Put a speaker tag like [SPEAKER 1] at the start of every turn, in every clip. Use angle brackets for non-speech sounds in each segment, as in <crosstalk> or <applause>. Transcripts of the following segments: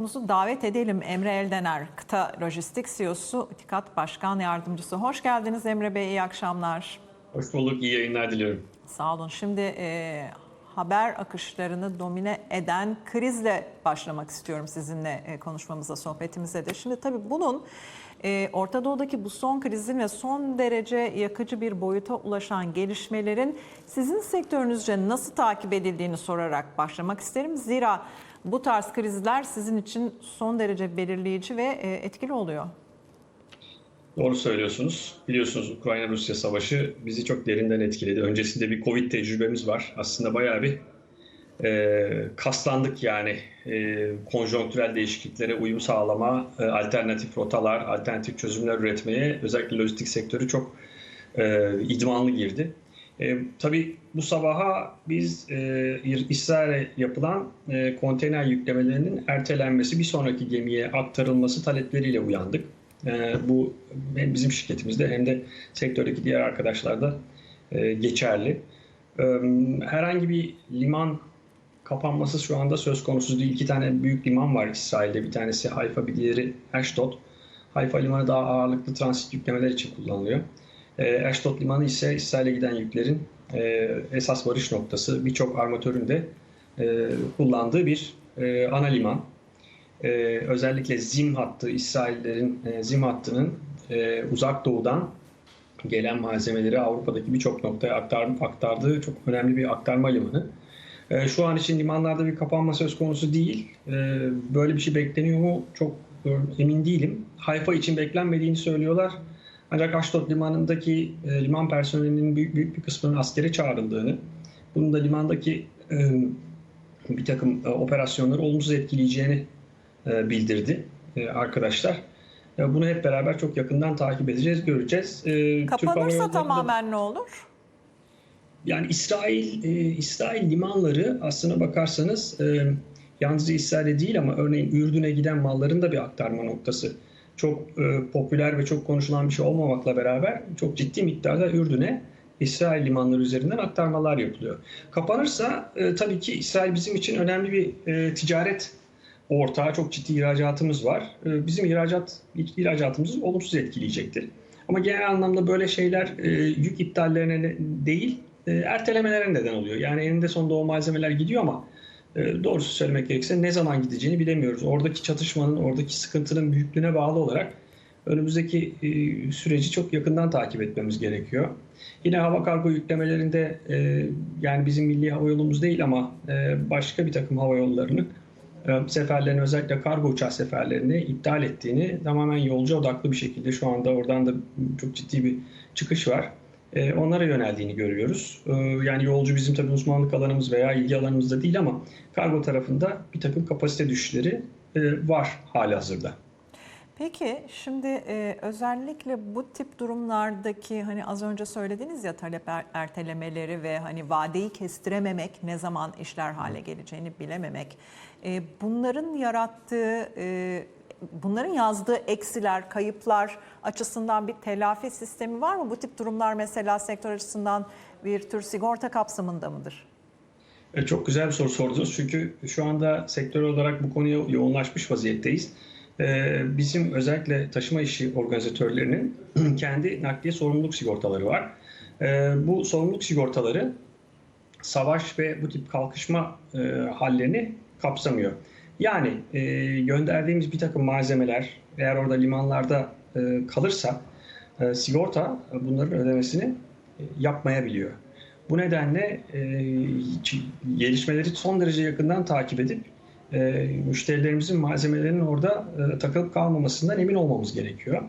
[SPEAKER 1] Konusu davet edelim Emre Eldener, Kıta Lojistik CEO'su, İtikat Başkan Yardımcısı. Hoş geldiniz Emre Bey, iyi akşamlar.
[SPEAKER 2] Hoş bulduk, iyi yayınlar diliyorum.
[SPEAKER 1] Sağ olun. Şimdi e, haber akışlarını domine eden krizle başlamak istiyorum sizinle e, konuşmamıza, sohbetimize de. Şimdi tabii bunun e, Orta Doğu'daki bu son krizin ve son derece yakıcı bir boyuta ulaşan gelişmelerin sizin sektörünüzce nasıl takip edildiğini sorarak başlamak isterim. Zira bu tarz krizler sizin için son derece belirleyici ve e, etkili oluyor.
[SPEAKER 2] Doğru söylüyorsunuz. Biliyorsunuz Ukrayna-Rusya savaşı bizi çok derinden etkiledi. Öncesinde bir Covid tecrübemiz var. Aslında bayağı bir e, kaslandık yani. E, konjonktürel değişikliklere uyum sağlama, e, alternatif rotalar, alternatif çözümler üretmeye özellikle lojistik sektörü çok e, idmanlı girdi. E, tabii bu sabaha biz e, İsrail'e yapılan e, konteyner yüklemelerinin ertelenmesi, bir sonraki gemiye aktarılması talepleriyle uyandık. E, bu hem bizim şirketimizde hem de sektördeki diğer arkadaşlarda e, geçerli. E, herhangi bir liman kapanması şu anda söz konusu değil. İki tane büyük liman var İsrail'de. Bir tanesi Haifa, bir diğeri Ashdod. Haifa limanı daha ağırlıklı transit yüklemeler için kullanılıyor. Ashdod limanı ise İsrail'e giden yüklerin e, esas varış noktası. Birçok armatörün de e, kullandığı bir e, ana liman. Özellikle Zim hattı, İsraillerin Zim hattının uzak doğudan gelen malzemeleri Avrupa'daki birçok noktaya aktar, aktardığı çok önemli bir aktarma limanı. Şu an için limanlarda bir kapanma söz konusu değil. Böyle bir şey bekleniyor mu çok emin değilim. Hayfa için beklenmediğini söylüyorlar. Ancak Ashdod limanındaki e, liman personelinin büyük, büyük bir kısmının askere çağrıldığını, bunun da limandaki e, bir takım e, operasyonları olumsuz etkileyeceğini e, bildirdi e, arkadaşlar. E, bunu hep beraber çok yakından takip edeceğiz, göreceğiz. E,
[SPEAKER 1] Kapanırsa tamamen ne olur?
[SPEAKER 2] yani İsrail e, İsrail limanları aslına bakarsanız e, yalnızca İsrail'e değil ama örneğin Ürdün'e giden malların da bir aktarma noktası. Çok e, popüler ve çok konuşulan bir şey olmamakla beraber çok ciddi miktarda Ürdün'e İsrail limanları üzerinden aktarmalar yapılıyor. Kapanırsa e, tabii ki İsrail bizim için önemli bir e, ticaret ortağı, çok ciddi ihracatımız var. E, bizim ihracat ihracatımızı olumsuz etkileyecektir. Ama genel anlamda böyle şeyler e, yük iptallerine ne- değil, e, ertelemelere neden oluyor. Yani eninde sonunda o malzemeler gidiyor ama doğrusu söylemek gerekirse ne zaman gideceğini bilemiyoruz. Oradaki çatışmanın, oradaki sıkıntının büyüklüğüne bağlı olarak önümüzdeki e, süreci çok yakından takip etmemiz gerekiyor. Yine hava kargo yüklemelerinde e, yani bizim milli hava yolumuz değil ama e, başka bir takım hava yollarının seferlerini özellikle kargo uçağı seferlerini iptal ettiğini tamamen yolcu odaklı bir şekilde şu anda oradan da çok ciddi bir çıkış var. E, onlara yöneldiğini görüyoruz. E, yani yolcu bizim tabii uzmanlık alanımız veya ilgi alanımızda değil ama kargo tarafında bir takım kapasite düşüşleri e, var hali hazırda.
[SPEAKER 1] Peki şimdi e, özellikle bu tip durumlardaki hani az önce söylediniz ya talep er- ertelemeleri ve hani vadeyi kestirememek ne zaman işler hale geleceğini bilememek. E, bunların yarattığı e, bunların yazdığı eksiler, kayıplar açısından bir telafi sistemi var mı? Bu tip durumlar mesela sektör açısından bir tür sigorta kapsamında mıdır?
[SPEAKER 2] E, Çok güzel bir soru sordunuz çünkü şu anda sektör olarak bu konuya yoğunlaşmış vaziyetteyiz. E, Bizim özellikle taşıma işi organizatörlerinin <clears throat> kendi nakliye sorumluluk sigortaları var. E, Bu sorumluluk sigortaları savaş ve bu tip kalkışma hallerini kapsamıyor. Yani e, gönderdiğimiz bir takım malzemeler eğer orada limanlarda e, kalırsa e, sigorta bunların ödemesini e, yapmayabiliyor. Bu nedenle e, gelişmeleri son derece yakından takip edip e, müşterilerimizin malzemelerinin orada e, takılıp kalmamasından emin olmamız gerekiyor.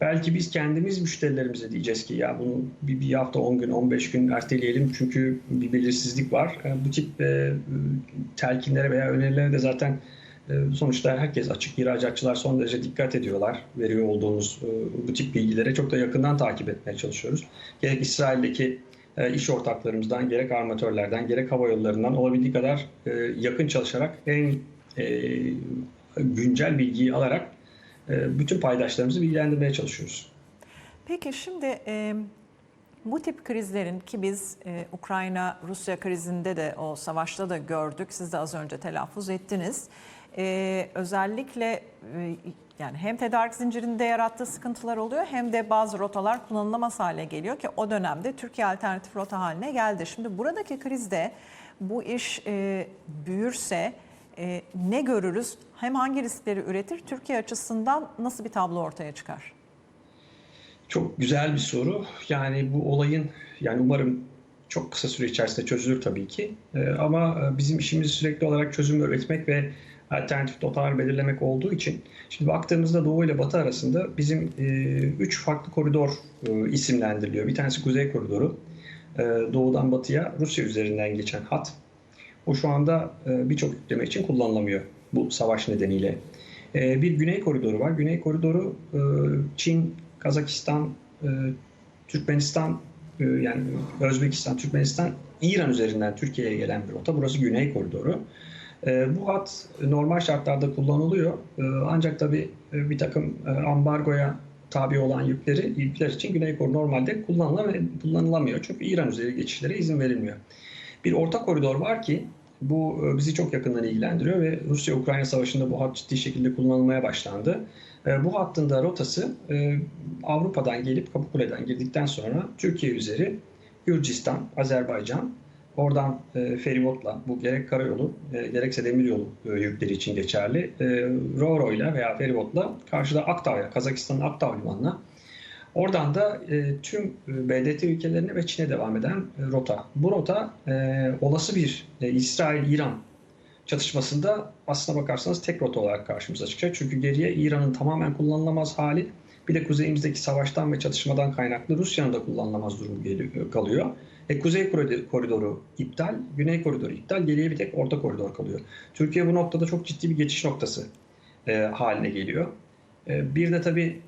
[SPEAKER 2] Belki biz kendimiz müşterilerimize diyeceğiz ki ya bunu bir, bir hafta 10 gün 15 gün erteleyelim çünkü bir belirsizlik var. E, bu tip e, telkinlere veya önerilere de zaten e, sonuçta herkes açık ihracatçılar son derece dikkat ediyorlar. Veriyor olduğumuz e, bu tip bilgilere çok da yakından takip etmeye çalışıyoruz. Gerek İsrail'deki e, iş ortaklarımızdan, gerek armatörlerden, gerek hava yollarından olabildiği kadar e, yakın çalışarak en e, güncel bilgiyi alarak bütün paydaşlarımızı bilgilendirmeye çalışıyoruz.
[SPEAKER 1] Peki şimdi e, bu tip krizlerin ki biz e, Ukrayna-Rusya krizinde de o savaşta da gördük. Siz de az önce telaffuz ettiniz. e, özellikle e, yani hem tedarik zincirinde yarattığı sıkıntılar oluyor hem de bazı rotalar kullanılamaz hale geliyor ki o dönemde Türkiye alternatif rota haline geldi. Şimdi buradaki krizde bu iş e, büyürse e, ne görürüz? Hem hangi riskleri üretir? Türkiye açısından nasıl bir tablo ortaya çıkar?
[SPEAKER 2] Çok güzel bir soru. Yani bu olayın yani umarım çok kısa süre içerisinde çözülür tabii ki. Ee, ama e, bizim işimiz sürekli olarak çözüm üretmek ve alternatif rotalar belirlemek olduğu için şimdi baktığımızda Doğu ile Batı arasında bizim e, üç farklı koridor e, isimlendiriliyor. Bir tanesi Kuzey Koridoru. E, doğudan batıya Rusya üzerinden geçen hat. O şu anda e, birçok yükleme için kullanılamıyor bu savaş nedeniyle. E, bir Güney Koridoru var. Güney Koridoru e, Çin, Kazakistan, Türkmenistan, yani Özbekistan, Türkmenistan, İran üzerinden Türkiye'ye gelen bir rota. Burası Güney Koridoru. Bu hat normal şartlarda kullanılıyor. Ancak tabii bir takım ambargoya tabi olan yükleri yükler için Güney Koridoru normalde kullanılamıyor. Çünkü İran üzeri geçişlere izin verilmiyor. Bir orta koridor var ki bu e, bizi çok yakından ilgilendiriyor ve Rusya-Ukrayna savaşında bu hat ciddi şekilde kullanılmaya başlandı. E, Bu hattın da rotası e, Avrupa'dan gelip Kapıkule'den girdikten sonra Türkiye üzeri Gürcistan, Azerbaycan, oradan feribotla bu gerek karayolu gerekse demiryolu yükleri için geçerli. Roro ile veya feribotla karşıda Aktau'ya, Kazakistan'ın Aktau limanına Oradan da e, tüm e, BDT ülkelerine ve Çin'e devam eden e, rota. Bu rota e, olası bir e, İsrail-İran çatışmasında aslına bakarsanız tek rota olarak karşımıza çıkacak. Çünkü geriye İran'ın tamamen kullanılamaz hali bir de kuzeyimizdeki savaştan ve çatışmadan kaynaklı Rusya'nın da kullanılamaz durumu geliyor, kalıyor. E, kuzey koridoru, iptal, güney koridoru iptal, geriye bir tek orta koridor kalıyor. Türkiye bu noktada çok ciddi bir geçiş noktası e, haline geliyor. E, bir de tabii e,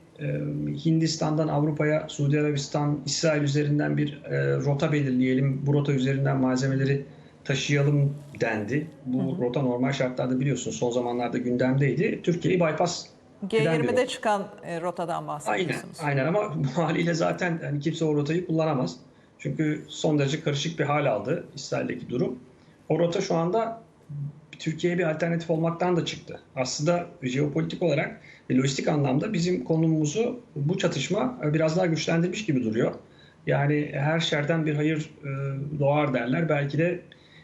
[SPEAKER 2] Hindistan'dan Avrupa'ya, Suudi Arabistan, İsrail üzerinden bir rota belirleyelim. Bu rota üzerinden malzemeleri taşıyalım dendi. Bu
[SPEAKER 1] Hı hı.
[SPEAKER 2] rota normal şartlarda biliyorsun son zamanlarda gündemdeydi. Türkiye'yi bypass eden bir
[SPEAKER 1] G20'de
[SPEAKER 2] rota.
[SPEAKER 1] çıkan e, rotadan
[SPEAKER 2] Aynen,
[SPEAKER 1] bahsediyorsunuz.
[SPEAKER 2] aynen ama bu haliyle zaten yani kimse o rotayı kullanamaz. Çünkü son derece karışık bir hal aldı İsrail'deki durum. O rota şu anda Türkiye'ye bir alternatif olmaktan da çıktı. Aslında jeopolitik olarak lojistik anlamda bizim konumumuzu bu çatışma biraz daha güçlendirmiş gibi duruyor. Yani her şerden bir hayır e, doğar derler. Belki de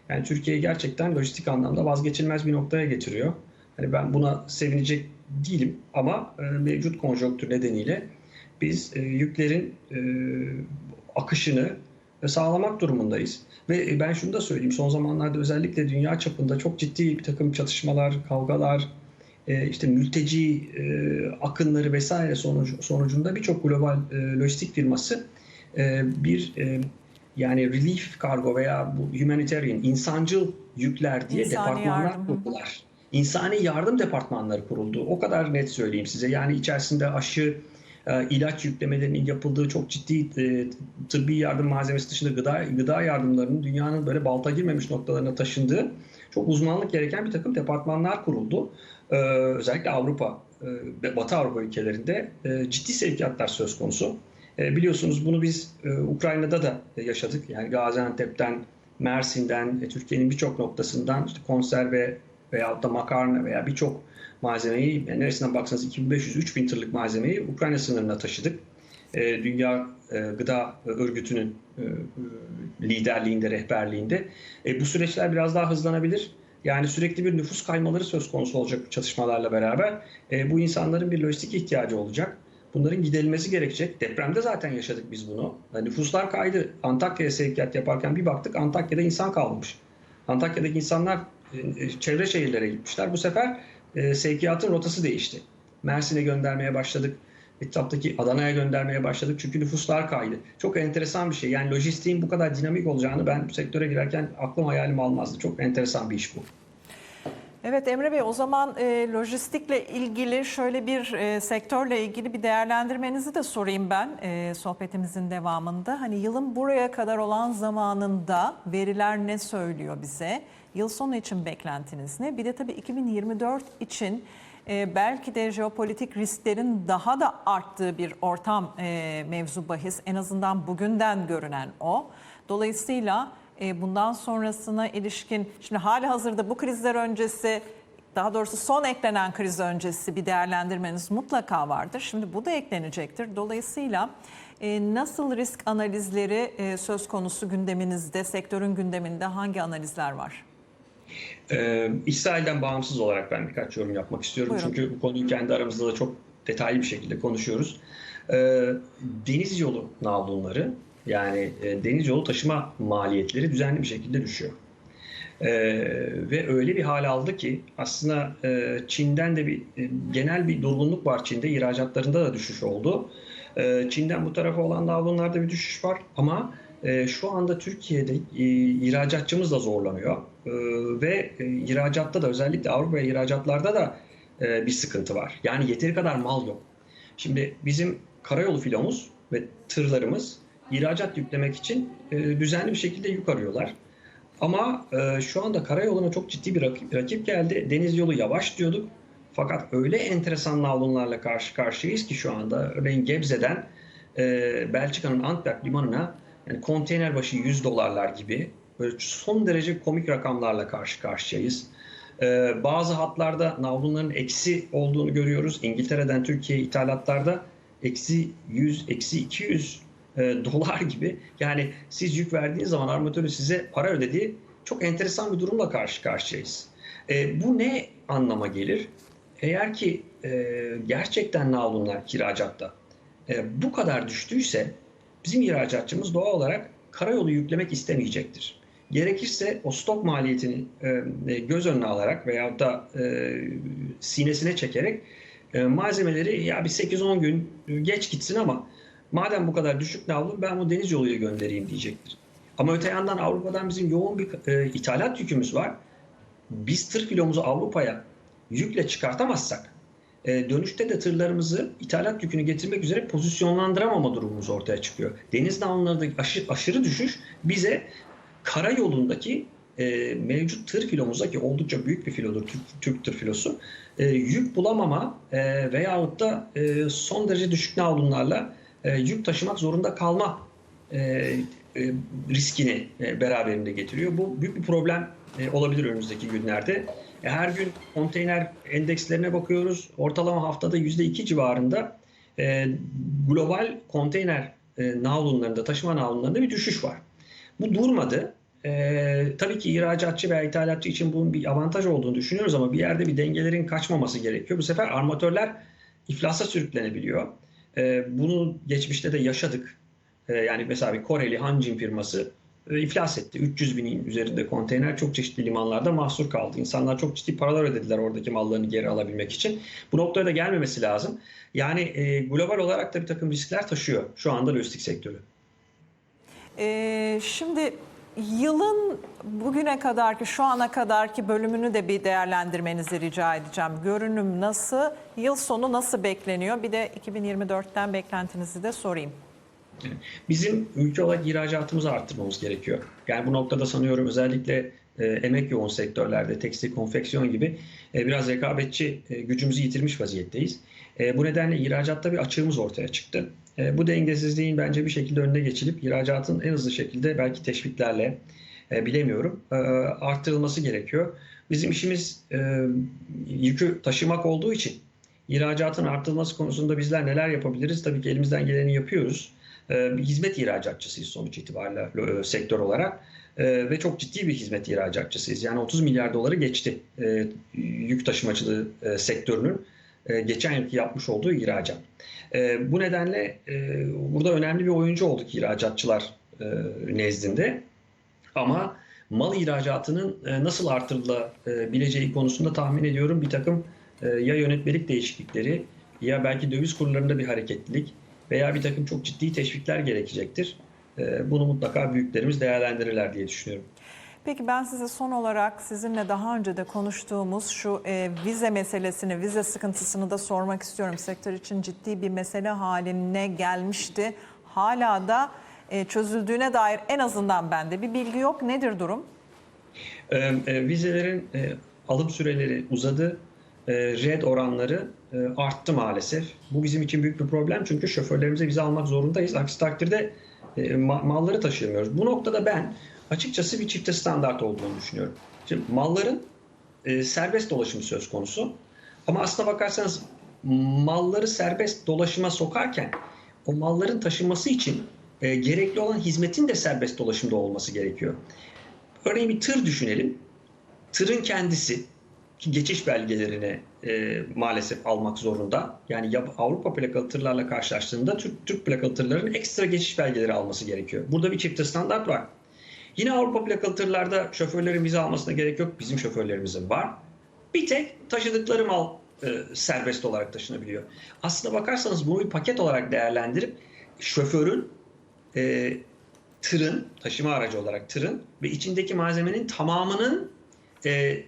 [SPEAKER 2] yani Türkiye'yi gerçekten lojistik anlamda vazgeçilmez bir noktaya getiriyor. Hani ben buna sevinecek değilim ama e, mevcut konjonktür nedeniyle biz e, yüklerin e, akışını e, sağlamak durumundayız. Ve e, ben şunu da söyleyeyim son zamanlarda özellikle dünya çapında çok ciddi bir takım çatışmalar, kavgalar, e, işte mülteci e, akınları vesaire sonucu, sonucunda birçok global e, lojistik firması e, bir e, yani relief kargo veya bu humanitarian, insancıl yükler diye
[SPEAKER 1] İnsani
[SPEAKER 2] departmanlar
[SPEAKER 1] yardım,
[SPEAKER 2] kurdular. İnsani yardım departmanları kuruldu. O kadar net söyleyeyim size. Yani içerisinde aşı, ilaç yüklemelerinin yapıldığı çok ciddi tıbbi yardım malzemesi dışında gıda gıda yardımlarının dünyanın böyle balta girmemiş noktalarına taşındığı çok uzmanlık gereken bir takım departmanlar kuruldu. E, özellikle Avrupa e, ve Batı Avrupa ülkelerinde e, ciddi sevkiyatlar söz konusu. E, biliyorsunuz bunu biz e, Ukrayna'da da yaşadık. Yani Gaziantep'ten, Mersin'den, e, Türkiye'nin birçok noktasından işte konserve veyahut da makarna veya birçok malzemeyi yani neresinden baksanız 2500-3000 tırlık malzemeyi Ukrayna sınırına taşıdık. E, Dünya e, Gıda Örgütü'nün e, liderliğinde, rehberliğinde. Bu süreçler biraz daha hızlanabilir. Yani sürekli bir nüfus kaymaları söz konusu olacak çatışmalarla beraber. Bu insanların bir lojistik ihtiyacı olacak. Bunların giderilmesi gerekecek. Depremde zaten yaşadık biz bunu. Nüfuslar kaydı. Antakya'ya sevkiyat yaparken bir baktık Antakya'da insan kalmamış. Antakya'daki insanlar çevre şehirlere gitmişler. Bu sefer e, sevkiyatın rotası değişti. Mersin'e göndermeye başladık. Etraftaki Adana'ya göndermeye başladık. Çünkü nüfuslar kaydı. Çok enteresan bir şey. Yani lojistiğin bu kadar dinamik olacağını ben sektöre girerken aklım hayalim almazdı. Çok enteresan bir iş bu.
[SPEAKER 1] Evet Emre Bey o zaman e, lojistikle ilgili şöyle bir e, sektörle ilgili bir değerlendirmenizi de sorayım ben e, sohbetimizin devamında. Hani yılın buraya kadar olan zamanında veriler ne söylüyor bize? Yıl sonu için beklentiniz ne? Bir de tabii 2024 için e, belki de jeopolitik risklerin daha da arttığı bir ortam e, mevzu bahis. En azından bugünden görünen o. Dolayısıyla e, bundan sonrasına ilişkin şimdi hali hazırda bu krizler öncesi daha doğrusu son eklenen kriz öncesi bir değerlendirmeniz mutlaka vardır. Şimdi bu da eklenecektir. Dolayısıyla e, nasıl risk analizleri e, söz konusu gündeminizde, sektörün gündeminde hangi analizler var?
[SPEAKER 2] Ee, İsrail'den bağımsız olarak ben birkaç yorum yapmak istiyorum.
[SPEAKER 1] Buyurun.
[SPEAKER 2] Çünkü bu konuyu kendi aramızda da çok detaylı bir şekilde konuşuyoruz. Ee, deniz yolu navlunları yani e, deniz yolu taşıma maliyetleri düzenli bir şekilde düşüyor. Ee, ve öyle bir hal aldı ki aslında e, Çin'den de bir e, genel bir durgunluk var Çin'de ihracatlarında da düşüş oldu. Ee, Çin'den bu tarafa olan navlunlarda bir düşüş var ama e, şu anda Türkiye'de e, ihracatçımız da zorlanıyor ve e, ihracatta da özellikle Avrupa ihracatlarda da e, bir sıkıntı var. Yani yeteri kadar mal yok. Şimdi bizim karayolu filomuz ve tırlarımız ihracat yüklemek için e, düzenli bir şekilde yük arıyorlar. Ama şu anda karayoluna çok ciddi bir rakip, geldi. Deniz yolu yavaş diyorduk. Fakat öyle enteresan navlunlarla karşı karşıyayız ki şu anda örneğin Gebze'den Belçika'nın Antwerp limanına yani konteyner başı 100 dolarlar gibi son derece komik rakamlarla karşı karşıyayız. E, bazı hatlarda navlunların eksi olduğunu görüyoruz. İngiltere'den Türkiye ithalatlarda eksi 100, eksi 200 e, dolar gibi. Yani siz yük verdiğiniz zaman armatörün size para ödediği çok enteresan bir durumla karşı karşıyayız. E, bu ne anlama gelir? Eğer ki e, gerçekten navlunlar ihracatta e, bu kadar düştüyse bizim ihracatçımız doğal olarak karayolu yüklemek istemeyecektir. Gerekirse o stok maliyetini e, göz önüne alarak veyahut da e, sinesine çekerek e, malzemeleri ya bir 8-10 gün geç gitsin ama madem bu kadar düşük navlun ben bu deniz yoluyla göndereyim diyecektir. Ama öte yandan Avrupa'dan bizim yoğun bir e, ithalat yükümüz var. Biz tır kilomuzu Avrupa'ya yükle çıkartamazsak e, dönüşte de tırlarımızı ithalat yükünü getirmek üzere pozisyonlandıramama durumumuz ortaya çıkıyor. Deniz navlunlarındaki aşırı, aşırı düşüş bize karayolundaki e, mevcut tır filomuza ki oldukça büyük bir filodur Türk, Türk tır filosu e, yük bulamama e, veyahut da e, son derece düşük navlunlarla e, yük taşımak zorunda kalma e, e, riskini e, beraberinde getiriyor. Bu büyük bir problem e, olabilir önümüzdeki günlerde. E, her gün konteyner endekslerine bakıyoruz. Ortalama haftada %2 civarında e, global konteyner e, navlunlarında, taşıma navlunlarında bir düşüş var. Bu durmadı. Ee, tabii ki ihracatçı veya ithalatçı için bunun bir avantaj olduğunu düşünüyoruz ama bir yerde bir dengelerin kaçmaması gerekiyor. Bu sefer armatörler iflasa sürüklenebiliyor. Ee, bunu geçmişte de yaşadık. Ee, yani mesela bir Koreli Hanjin firması e, iflas etti. 300 binin üzerinde konteyner çok çeşitli limanlarda mahsur kaldı. İnsanlar çok ciddi paralar ödediler oradaki mallarını geri alabilmek için. Bu noktaya da gelmemesi lazım. Yani e, global olarak da bir takım riskler taşıyor şu anda lojistik sektörü.
[SPEAKER 1] Ee, şimdi yılın bugüne kadarki şu ana kadarki bölümünü de bir değerlendirmenizi rica edeceğim. Görünüm nasıl, yıl sonu nasıl bekleniyor? Bir de 2024'ten beklentinizi de sorayım.
[SPEAKER 2] Bizim ülke olarak ihracatımızı arttırmamız gerekiyor. Yani bu noktada sanıyorum özellikle e, emek yoğun sektörlerde, tekstil, konfeksiyon gibi e, biraz rekabetçi e, gücümüzü yitirmiş vaziyetteyiz. E, bu nedenle ihracatta bir açığımız ortaya çıktı. E, bu dengesizliğin bence bir şekilde önüne geçilip ihracatın en hızlı şekilde belki teşviklerle e, bilemiyorum e, arttırılması gerekiyor. Bizim işimiz yükü taşımak olduğu için ihracatın arttırılması konusunda bizler neler yapabiliriz? Tabii ki elimizden geleni yapıyoruz. Hizmet ihracatçısıyız sonuç itibariyle sektör olarak ve çok ciddi bir hizmet ihracatçısıyız. Yani 30 milyar doları geçti yük taşımacılığı sektörünün geçen yılki yapmış olduğu ihracat. E, bu nedenle e, burada önemli bir oyuncu olduk ihracatçılar e, nezdinde. Ama mal ihracatının e, nasıl artırılabileceği konusunda tahmin ediyorum bir takım e, ya yönetmelik değişiklikleri ya belki döviz kurlarında bir hareketlilik veya bir takım çok ciddi teşvikler gerekecektir. E, bunu mutlaka büyüklerimiz değerlendirirler diye düşünüyorum.
[SPEAKER 1] Peki ben size son olarak sizinle daha önce de konuştuğumuz şu e, vize meselesini, vize sıkıntısını da sormak istiyorum. Sektör için ciddi bir mesele haline gelmişti. Hala da e, çözüldüğüne dair en azından bende bir bilgi yok. Nedir durum?
[SPEAKER 2] E, e, vizelerin e, alım süreleri uzadı. E, red oranları e, arttı maalesef. Bu bizim için büyük bir problem çünkü şoförlerimize vize almak zorundayız. Aksi takdirde e, ma- malları taşıyamıyoruz. Bu noktada ben açıkçası bir çifte standart olduğunu düşünüyorum. Şimdi malların e, serbest dolaşımı söz konusu. Ama aslına bakarsanız malları serbest dolaşıma sokarken o malların taşınması için e, gerekli olan hizmetin de serbest dolaşımda olması gerekiyor. Örneğin bir tır düşünelim. Tırın kendisi ki geçiş belgelerini e, maalesef almak zorunda. Yani ya- Avrupa plakalı tırlarla karşılaştığında Türk, Türk plakalı tırların ekstra geçiş belgeleri alması gerekiyor. Burada bir çifte standart var. Yine Avrupa plakalı tırlarda şoförlerin vize almasına gerek yok. Bizim şoförlerimizin var. Bir tek taşıdıkları mal e, serbest olarak taşınabiliyor. Aslına bakarsanız bunu bir paket olarak değerlendirip şoförün e, tırın, taşıma aracı olarak tırın ve içindeki malzemenin tamamının e,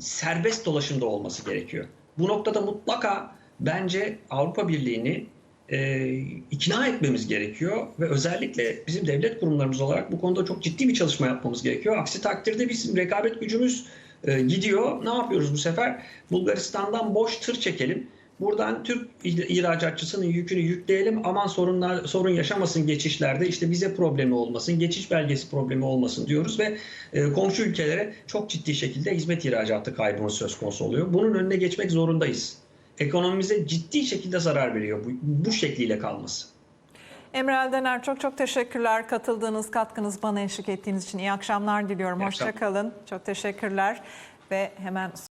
[SPEAKER 2] serbest dolaşımda olması gerekiyor. Bu noktada mutlaka bence Avrupa Birliği'ni e, ikna etmemiz gerekiyor ve özellikle bizim devlet kurumlarımız olarak bu konuda çok ciddi bir çalışma yapmamız gerekiyor. Aksi takdirde bizim rekabet gücümüz e, gidiyor. Ne yapıyoruz bu sefer? Bulgaristan'dan boş tır çekelim. Buradan Türk ihracatçısının yükünü yükleyelim. Aman sorunlar sorun yaşamasın geçişlerde. işte vize problemi olmasın, geçiş belgesi problemi olmasın diyoruz ve e, komşu ülkelere çok ciddi şekilde hizmet ihracatı kaybımız söz konusu oluyor. Bunun önüne geçmek zorundayız. Ekonomimize ciddi şekilde zarar veriyor bu, bu şekliyle kalması.
[SPEAKER 1] Emre Eldener çok çok teşekkürler katıldığınız, katkınız bana eşlik ettiğiniz için. iyi akşamlar diliyorum.
[SPEAKER 2] İyi
[SPEAKER 1] Hoşça
[SPEAKER 2] akşamlar.
[SPEAKER 1] kalın. Çok teşekkürler ve hemen